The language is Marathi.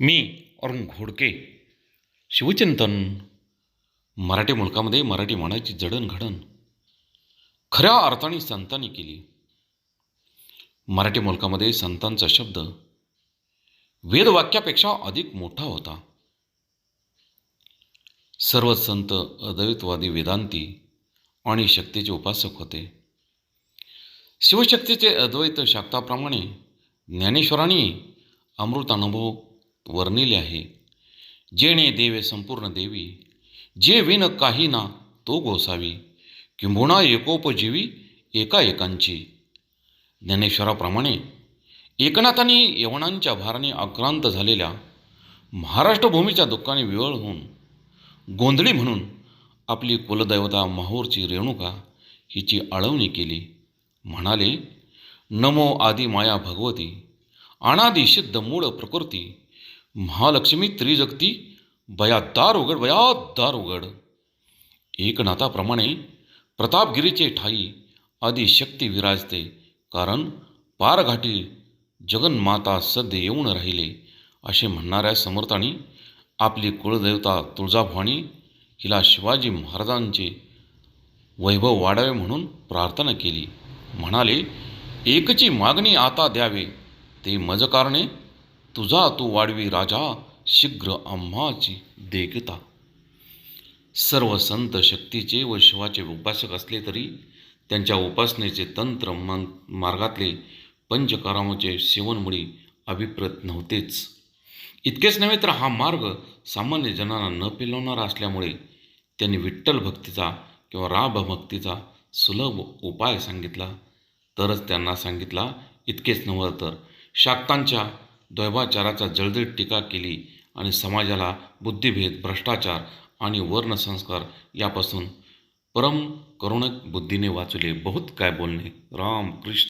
मी अरुण घोडके शिवचिंतन मराठी मुलकामध्ये मराठी म्हणायची जडणघडण खऱ्या अर्थाने संतांनी केली. मराठी मुलकामध्ये संतांचा शब्द वेदवाक्यापेक्षा अधिक मोठा होता. सर्व संत अद्वैतवादी वेदांती आणि शक्तीचे उपासक होते. शिवशक्तीचे अद्वैत शाक्ताप्रमाणे ज्ञानेश्वरांनी अमृतानुभव वर्णिले आहे जेणे देवे संपूर्ण देवी जे विन काही ना तो गोसावी किंबहुना एकोपजीवी एका एकांची ज्ञानेश्वराप्रमाणे एकनाथांनी यवनांच्या भाराने आक्रांत झालेल्या महाराष्ट्रभूमीच्या दुःखाने विवळ होऊन गोंधळी म्हणून आपली कुलदैवता माहूरची रेणुका हिची आळवणी केली म्हणाले नमो आदि माया भगवती अनादि सिद्ध मूळ प्रकृती महालक्ष्मी त्रिजगती बयात उघड बयात दार उघड. एकनाथाप्रमाणे प्रतापगिरीचे ठाई आदी शक्ती विराजते कारण पारघाटी जगन्माता सध्य येऊन राहिले असे म्हणणाऱ्या समर्थांनी आपली कुळदेवता तुळजाभवानी हिला शिवाजी महाराजांचे वैभव वाढावे म्हणून प्रार्थना केली. म्हणाले एकची मागणी आता द्यावे ते मजकारणे तुझा तू वाढवी राजा शीघ्र आम्हाची देखता. सर्व संत शक्तीचे व शिवाचे उपासक असले तरी त्यांच्या उपासनेचे तंत्र मन मार्गातले पंचकारामाचे सेवनमुळी अभिप्रत नव्हतेच. इतकेच नव्हे तर हा मार्ग सामान्य जनांना न पेलवणारा असल्यामुळे त्यांनी विठ्ठल भक्तीचा किंवा राभ भक्तीचा सुलभ उपाय सांगितला. तरच त्यांना सांगितला इतकेच नव्हे तर शाक्तांच्या द्वैवाचाराचा जळजळीत टीका केली आणि समाजाला बुद्धिभेद भ्रष्टाचार आणि वर्णसंस्कार यापासून परम करुणक बुद्धीने वाचले. बहुत काय बोलणे. राम कृष्ण.